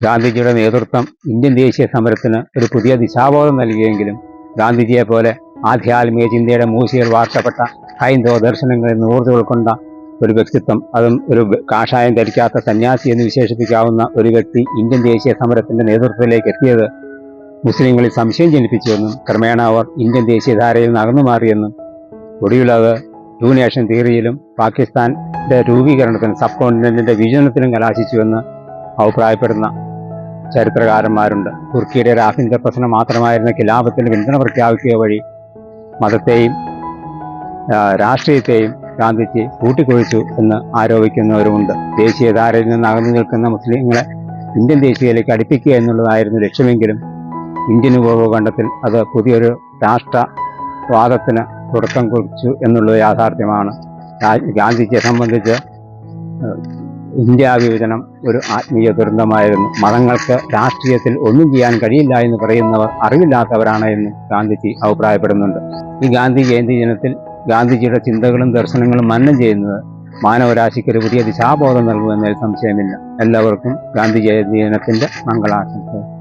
ഗാന്ധിജിയുടെ നേതൃത്വം ഇന്ത്യൻ ദേശീയ സമരത്തിന് ഒരു പുതിയ ദിശാബോധം നൽകിയെങ്കിലും ഗാന്ധിജിയെ പോലെ ആധ്യാത്മിക ചിന്തയുടെ മൂസികൾ വാർത്തപ്പെട്ട ഹൈന്ദവ ദർശനങ്ങളിൽ ഊർജം ഉൾക്കൊണ്ട ഒരു വ്യക്തിത്വം അതും ഒരു കാഷായം ധരിക്കാത്ത സന്യാസി എന്ന് വിശേഷിപ്പിക്കാവുന്ന ഒരു വ്യക്തി ഇന്ത്യൻ ദേശീയ സമരത്തിന്റെ നേതൃത്വത്തിലേക്ക് എത്തിയത് മുസ്ലിങ്ങളിൽ സംശയം ജനിപ്പിച്ചുവെന്നും ക്രമേണ അവർ ഇന്ത്യൻ ദേശീയധാരയിൽ അകന്നു മാറിയെന്നും ഒടുവിലത് ടു നേഷൻ തിയറിയിലും പാകിസ്ഥാന്റെ രൂപീകരണത്തിനും സബ് കോണ്ടിനെന്റിന്റെ വിജനത്തിനും കലാശിച്ചുവെന്ന് അഭിപ്രായപ്പെടുന്ന ചരിത്രകാരന്മാരുണ്ട്. തുർക്കിയുടെ ആഭ്യന്തര പ്രശ്നം മാത്രമായിരുന്ന ഖിലാഫത്തിന് പിന്തുണ പ്രഖ്യാപിക്കുക വഴി മതത്തെയും രാഷ്ട്രീയത്തെയും ഗാന്ധിജി കൂട്ടിക്കൊഴിച്ചു എന്ന് ആരോപിക്കുന്നവരുമുണ്ട്. ദേശീയധാരയിൽ നിന്ന് അകന്നു നിൽക്കുന്ന മുസ്ലിങ്ങളെ ഇന്ത്യൻ ദേശീയയിലേക്ക് അടുപ്പിക്കുക എന്നുള്ളതായിരുന്നു ലക്ഷ്യമെങ്കിലും ഇന്ത്യൻ ഉപഭൂഖണ്ഡത്തിൽ അത് പുതിയൊരു രാഷ്ട്രവാദത്തിന് തുടക്കം കുറിച്ചു എന്നുള്ളത് യാഥാർത്ഥ്യമാണ്. ഗാന്ധിജിയെ സംബന്ധിച്ച് ഇന്ത്യ വിഭജനം ഒരു ആത്മീയ ദുരന്തമായിരുന്നു. മതങ്ങൾക്ക് രാഷ്ട്രീയത്തിൽ ഒന്നും ചെയ്യാൻ കഴിയില്ല എന്ന് പറയുന്നവർ അറിവില്ലാത്തവരാണ് എന്ന് ഗാന്ധിജി അഭിപ്രായപ്പെടുന്നുണ്ട്. ഈ ഗാന്ധി ജയന്തി ദിനത്തിൽ ഗാന്ധിജിയുടെ ചിന്തകളും ദർശനങ്ങളും മന്നം ചെയ്യുന്നത് മാനവരാശിക്ക് ഒരു പുതിയ ദിശാബോധം നൽകുമെന്നതിൽ സംശയമില്ല. എല്ലാവർക്കും ഗാന്ധി ജയന്തി ദിനത്തിന്റെ മംഗളാശംസകൾ.